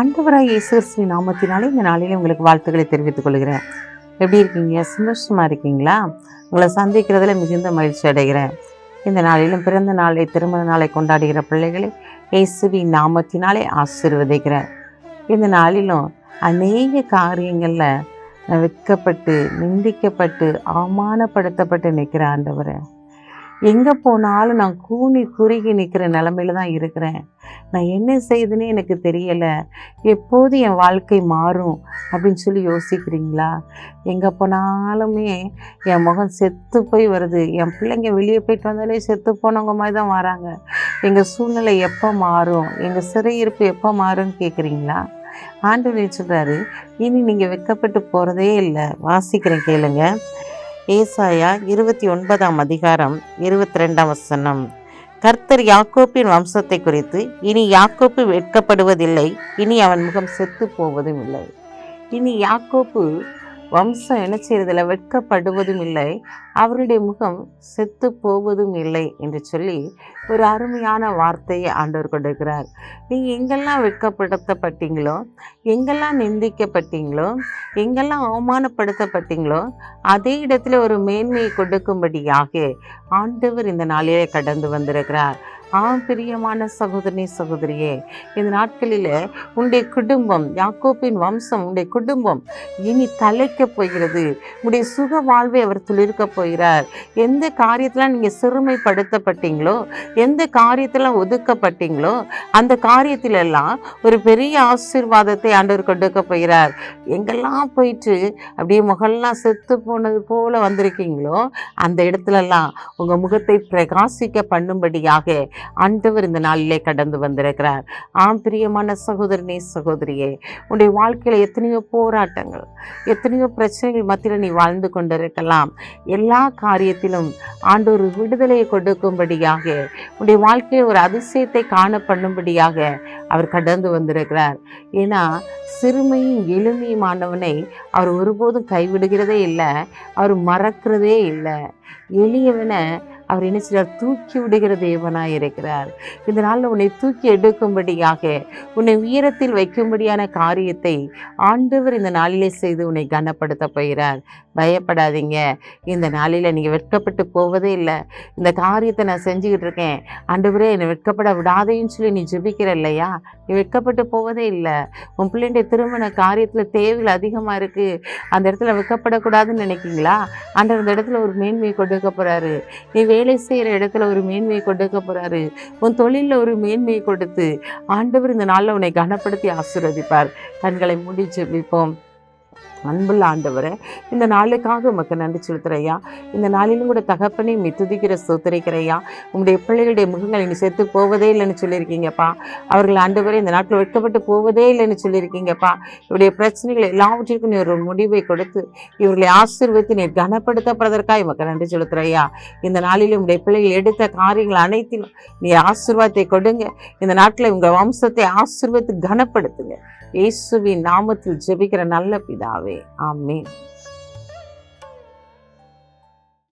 ஆண்டவராய் இயேசு நாமத்தினாலே இந்த நாளில் உங்களுக்கு வாழ்த்துக்களை தெரிவித்துக் கொள்கிறேன். எப்படி இருக்கீங்க? சந்தோஷமா இருக்கீங்களா? உங்களை சந்திக்கிறதுல மிகுந்த மகிழ்ச்சி அடைகிறேன். இந்த நாளிலும் பிறந்த நாளை திருமண நாளை கொண்டாடுகிற பிள்ளைகளை இயேசுவின் நாமத்தினாலே ஆசீர்வதிக்கிறேன். இந்த நாளிலும் அநேக காரியங்களில் வெட்கப்பட்டு நிந்திக்கப்பட்டு அவமானப்படுத்தப்பட்டு நிற்கிற ஆண்டவரை. எங்கே போனாலும் நான் கூனி குறுகி நிற்கிற நிலமையில தான் இருக்கிறேன். நான் என்ன செய்யுதுன்னு எனக்கு தெரியலை. எப்போது என் வாழ்க்கை மாறும் அப்படின்னு சொல்லி யோசிக்கிறீங்களா? எங்கே போனாலுமே என் முகம் செத்து போய் வருது. என் பிள்ளைங்க வெளியே போயிட்டு வந்தாலே செத்து போனவங்க மாதிரி தான் வராங்க. எங்கள் சூழ்நிலை எப்போ மாறும்? எங்கள் சிறையிருப்பு எப்போ மாறும்னு கேட்குறீங்களா ஆண்டவர் சொல்கிறாரு இனி நீங்கள் வெக்கப்பட்டு போகிறதே இல்லை. வாசிக்கிறேன் கேளுங்கள் ஏசாயா இருபத்தி ஒன்பதாம் அதிகாரம் இருபத்தி ரெண்டாம் வசனம். கர்த்தர் யாக்கோப்பின் வம்சத்தை குறித்து இனி யாக்கோப்பு வெட்கப்படுவதில்லை இனி அவன் முகம் செத்து போவதும் இல்லை இனி யாக்கோப்பு வம்சம் என்ன செய்யறதில்ல வெட்கப்படுவதும் இல்லை. அவருடைய முகம் செத்து போவதும் இல்லை என்று சொல்லி ஒரு அருமையான வார்த்தையை ஆண்டவர் கொடுக்கிறார் நீங்கள் எங்கெல்லாம் வெட்கப்படுத்தப்பட்டீங்களோ எங்கெல்லாம் நிந்திக்கப்பட்டீங்களோ எங்கெல்லாம் அவமானப்படுத்தப்பட்டீங்களோ அதே இடத்துல ஒரு மேன்மையை கொடுக்கும்படியாக ஆண்டவர் இந்த நாளிலே கடந்து வந்திருக்கிறார். ஆ பிரியமான சகோதரி சகோதரியே இந்த நாட்களில் உன்னுடைய குடும்பம் யாக்கோப்பின் வம்சம் உன்னுடைய குடும்பம் இனி தலைக்க போகிறது. உன்னுடைய சுக வாழ்வை அவர் துளிர்க்க போகிறார். எந்த காரியத்தில் நீங்கள் சிறுமைப்படுத்தப்பட்டீங்களோ எந்த காரியத்தில் ஒதுக்கப்பட்டீங்களோ அந்த காரியத்திலெல்லாம் ஒரு பெரிய ஆசீர்வாதத்தை ஆண்டவர் கொடுக்க போகிறார். எங்கெல்லாம் போயிட்டு அப்படியே முகல்லாம் செத்து போனது போல வந்திருக்கீங்களோ அந்த இடத்துலலாம் உங்கள் முகத்தை பிரகாசிக்க பண்ணும்படியாக ஆண்டவர் இந்த நாளிலே கடந்து வந்திருக்கிறார். ஆம் பிரியமான சகோதரனே சகோதரியே உன்னுடைய வாழ்க்கையில் எத்தனையோ போராட்டங்கள் எத்தனையோ பிரச்சனைகள் மத்தியில் நீ வாழ்ந்து கொண்டிருக்கலாம். எல்லா காரியத்திலும் ஆண்டவர் விடுதலையை கொடுக்கும்படியாக உன்னுடைய வாழ்க்கையில் ஒரு அதிசயத்தை காண பண்ணும்படியாக அவர் கடந்து வந்திருக்கிறார். ஏன்னா சிறுமையும் எளிமையுமானவனை அவர் ஒருபோதும் கைவிடுகிறதே இல்லை அவர் மறக்கிறதே இல்லை. எளியவனை அவர் என்ன செய்கிறார் தூக்கி விடுகிற தேவனாக இருக்கிறார். இந்த நாளில் உன்னை தூக்கி எடுக்கும்படியாக உன்னை உயரத்தில் வைக்கும்படியான காரியத்தை ஆண்டவர் இந்த நாளிலே செய்து உன்னை கனப்படுத்த போகிறார். பயப்படாதீங்க. இந்த நாளில் நீங்கள் வெட்கப்பட்டு போவதே இல்லை. இந்த காரியத்தை நான் செஞ்சுக்கிட்டு இருக்கேன். ஆண்டவரே என்னை வெட்கப்பட விடாதேன்னு சொல்லி நீ ஜெபிக்கிற இல்லையா? நீ வெட்கப்பட்டு போவதே இல்லை. உன் பிள்ளைண்ட திருமண காரியத்தில் தேவைகள் அதிகமாக இருக்குது அந்த இடத்துல வெட்கப்படக்கூடாதுன்னு நினைக்கிங்களா ஆண்டவர் அந்த இடத்துல ஒரு மேன்மையை கொடுக்க போகிறாரு நீ வேலை செய்கிற இடத்துல ஒரு மேன்மையை கொடுக்க போகிறாரு உன் தொழிலில் ஒரு மேன்மையை கொடுத்து ஆண்டவர் இந்த நாளில் உன்னை கனப்படுத்தி ஆசீர்வதிப்பார். கண்களை மூடி ஜெபிப்போம். அன்புள்ள ஆண்டவரை இந்த நாளுக்காக உமக்கு நன்றி செலுத்துறையா இந்த நாளிலும் கூட தகப்பனை மித்துதிக்கிற சோத்தரிக்கிறையா உங்களுடைய பிள்ளைகளுடைய முகங்கள் இனி செத்து போவதே இல்லைன்னு சொல்லியிருக்கீங்கப்பா. அவர்கள் ஆண்டவரை இந்த நாட்டில் வெட்கப்பட்டு போவதே இல்லைன்னு சொல்லியிருக்கீங்கப்பா. இவருடைய பிரச்சனைகள் எல்லாவற்றிற்கும் நீ ஒரு முடிவை கொடுத்து இவர்களை ஆசீர்வதித்து நீர் கனப்படுத்தப்படுவதற்காக உமக்கு நன்றி செலுத்துறையா இந்த நாளிலும் உங்களுடைய பிள்ளைகள் எடுத்த காரியங்கள் அனைத்திலும் நீ ஆசீர்வாதத்தை கொடுங்க. இந்த நாட்டில் உங்கள் வம்சத்தை ஆசீர்வத்து கனப்படுத்துங்க. இயேசுவின் நாமத்தில் ஜெபிக்கிற நல்ல பிதாவே. ஆமேன்.